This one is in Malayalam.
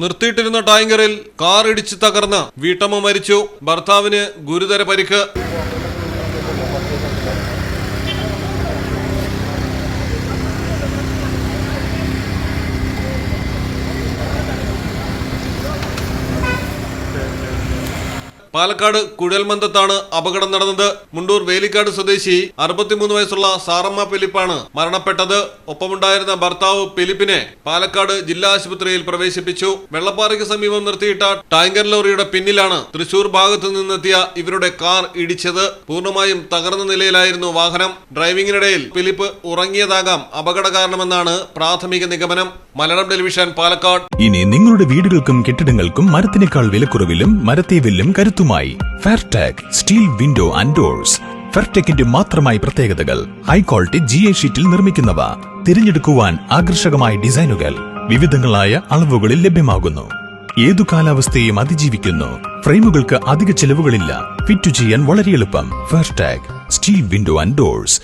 നിർത്തിയിട്ടിരുന്ന ടാങ്കറിൽ കാർ ഇടിച്ച് തകർന്ന വീട്ടമ്മ മരിച്ചു. ഭർത്താവിന് ഗുരുതര പരിക്ക്. പാലക്കാട് കുഴൽമന്തത്താണ് അപകടം നടന്നത്. മുണ്ടൂർ വേലിക്കാട് സ്വദേശി അറുപത്തിമൂന്ന് വയസ്സുള്ള സാറമ്മ ഫിലിപ്പാണ് മരണപ്പെട്ടത്. ഒപ്പമുണ്ടായിരുന്ന ഭർത്താവ് ഫിലിപ്പിനെ പാലക്കാട് ജില്ലാ ആശുപത്രിയിൽ പ്രവേശിപ്പിച്ചു. വെള്ളപ്പാറയ്ക്ക് സമീപം നിർത്തിയിട്ട ടാങ്കർ ലോറിയുടെ പിന്നിലാണ് തൃശൂർ ഭാഗത്തു നിന്നെത്തിയ ഇവരുടെ കാർ ഇടിച്ചത്. പൂർണമായും തകർന്ന നിലയിലായിരുന്നു വാഹനം. ഡ്രൈവിംഗിനിടയിൽ ഫിലിപ്പ് ഉറങ്ങിയതാകാം അപകട കാരണമെന്നാണ് പ്രാഥമിക നിഗമനം. മലയാളം ടെലിവിഷൻ പാലക്കാട്. ഇനി നിങ്ങളുടെ വീടുകൾക്കും കെട്ടിടങ്ങൾക്കും മരത്തിനേക്കാൾ വിലക്കുറവിലും മരത്തെ വെല്ലും കരുത്തുമായി Fairtag steel window and doors ഫെയർടെക്കിന്റെ മാത്രമായി പ്രത്യേകതകൾ ഹൈ ക്വാളിറ്റി ജി എ ഷീറ്റിൽ നിർമ്മിക്കുന്നവ. തിരഞ്ഞെടുക്കുവാൻ ആകർഷകമായ ഡിസൈനുകൾ വിവിധങ്ങളായ അളവുകളിൽ ലഭ്യമാകുന്നു. ഏതു കാലാവസ്ഥയും അതിജീവിക്കുന്നു. ഫ്രെയിമുകൾക്ക് അധിക ചെലവുകളില്ല. ഫിറ്റ് ചെയ്യാൻ വളരെ എളുപ്പം. Fairtag steel window and doors